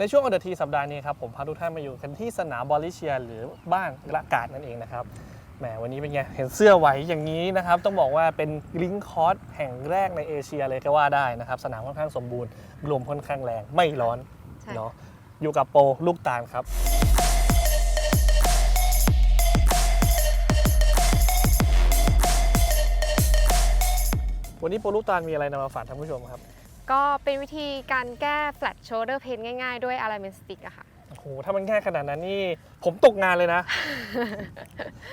ในช่วงอ n เดอร์ทีสัปดาห์นี้ครับผมพาทุกท่านมาอยู่กันที่สนามบอลลิเชีย หรือบ้านกระกาดนั่นเองนะครับแหมวันนี้เป็นไง เห็นเสื้อไหวอย่างนี้นะครับ ต้องบอกว่าเป็นลิงคอร์สแห่งแรกในเอเชียเลยก็ว่าได้นะครับ สนามค่อนข้างสมบูรณ์ลมค่อนข้างแรงไม่ร้อนใช่ เนาะอยู่กับโปรลูกตาลครับ วันนี้โปรลูกตาลมีอะไรนำมาฝากท่านผู้ชมครับ ก็เป็นวิธีการแก้ flat shoulder pain ง่าย ๆ ด้วย alignment stick อะค่ะ โอ้โหถ้ามันง่ายขนาดนั้นนี่ ผมตกงานเลยนะ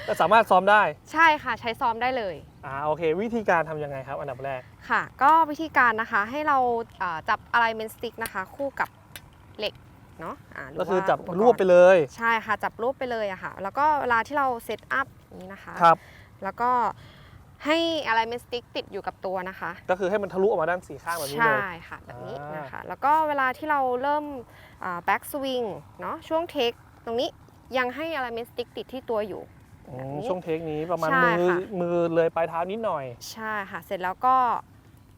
แต่สามารถซ้อมได้ ใช่ค่ะใช้ซ้อมได้เลย อ่าโอเค วิธีการทำยังไงครับ อันดับแรก ค่ะ ก็วิธีการนะคะให้เราอ่าจับ alignment stick นะคะ คู่กับเหล็กเนาะาหรืก็คือว่าจับปกณ์รวบไปเลย ใช่ค่ะ จับรวบไปเลยอะค่ะ แล้วก็เวลาที่เราเซตอัพอย่างนี้นะคะ ครับ แล้วก็ ให้ alignment stick ติดอยู่กับตัวนะคะ ก็คือให้มันทะลุออกมาด้านสี่ข้างแบบนี้เลใช่ย ค่ะ แบบนี้อ่าน นะคะ แล้วก็เวลาที่เราเริ่มอ่า back swing เนาะช่วงเทคตรงนี้ยังให้ alignment stick ติดที่ตัวอยู่ อืแบบมนี้ช่วงเทคนี้ประมาณใช่มือค่ะ มือเลยปลายเท้านิดหน่อย ใช่ค่ะ เสร็จแล้วก็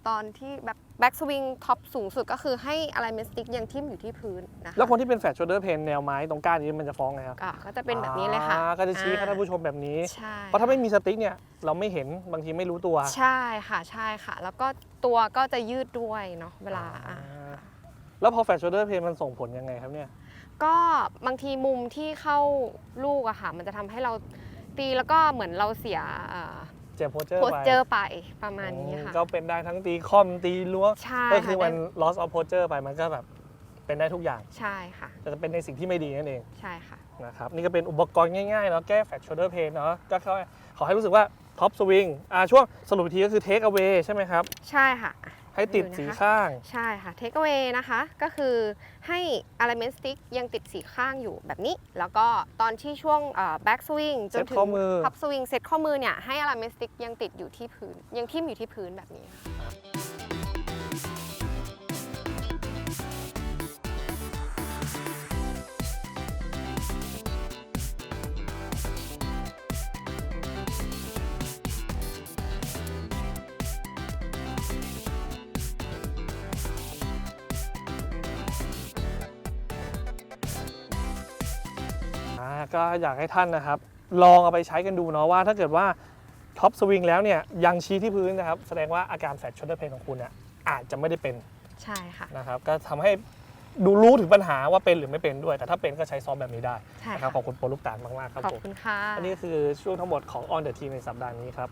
ตอนที่ back back swing ท็อปสูงสุดก็คือให้ alignment stick ยังทิ่มอยู่ที่พื้นนะคะแล้วคนที่เป็นแฟลชโชเดอร์เพนแนวไม้ตรงก้านนี้มันจะฟ้องไงครับก็ก็จะเป็นแบบนี้เลยค่ะอ่าก็จะชี้ให้อ่ท่านผู้ชมแบบนี้ ใช่เพราะถ้าไม่มีสติ๊กเนี่ยเราไม่เห็นบางทีไม่รู้ตัวใช่ค่ะใช่ค่ะ แล้วก็ตัวก็จะยืดด้วยเนาะเวลาอ่าอ่าแล้วพอแฟลชโชเดอร์เพนมันส่งผลยังไงครับเนี่ย ก็บางทีมุมที่เข้าลูกอะค่ะ มันจะทำให้เราตีแล้วก็เหมือนเราเสียเจ็บโพสเจอร์โพสไปเจอร์ไปประมาณนี้ค่ะ ก็เป็นได้ทั้งตีคอมตีล้วงใช่ก็คือค่ะมันได้ loss of posture ไปมันก็แบบเป็นได้ทุกอย่าง ใช่ค่ะ แต่จะเป็นในสิ่งที่ไม่ดีนั่นเองใช่ค่ะ นะครับ นี่ก็เป็นอุปกรณ์ง่ายๆเนาะแก้แฟลชโชเดอร์เพนเนาะก็ขอขอให้รู้สึกว่าท็อปสวิงอ่าช่วงสรุปอีกทีก็คือเทคเอา a y ใช่ไหมครับ ใช่ค่ะ ให้ติดดูนะคะสีข้าง ใช่ค่ะ take away นะคะ ก็คือให้ alignment stick ยังติดสีข้างอยู่แบบนี้ แล้วก็ตอนที่ช่วงเอ่อ back swing จนถึเซ็ตข้อมือ top swing เซตข้อมือเนี่ยให้ alignment stick ยังติดอยู่ที่พื้น ยังทิ่มอยู่ที่พื้นแบบนี้ค่ะ ก็อยากให้ท่านนะครับ ลองเอาไปใช้กันดูเนาะว่า ถ้าเกิดว่าท็อปสวิงแล้วเนี่ยยังชี้ที่พื้นนะครับ แสดงว่าอาการแฟลชโชเดอร์เพนของคุณเนี่ยอาจจะไม่ได้เป็นใช่ค่ะนะครับ ก็ทำให้ดูรู้ถึงปัญหาว่าเป็นหรือไม่เป็นด้วย แต่ถ้าเป็นก็ใช้ซอฟต์แบบนี้ได้ใช่นะครับค่ะขอบคุณโปรลูกตาลมากๆครับขอบผมคุณค่ะอันนี้คือช่วงทั้งหมดของ On the Team ในสัปดาห์นี้ครับ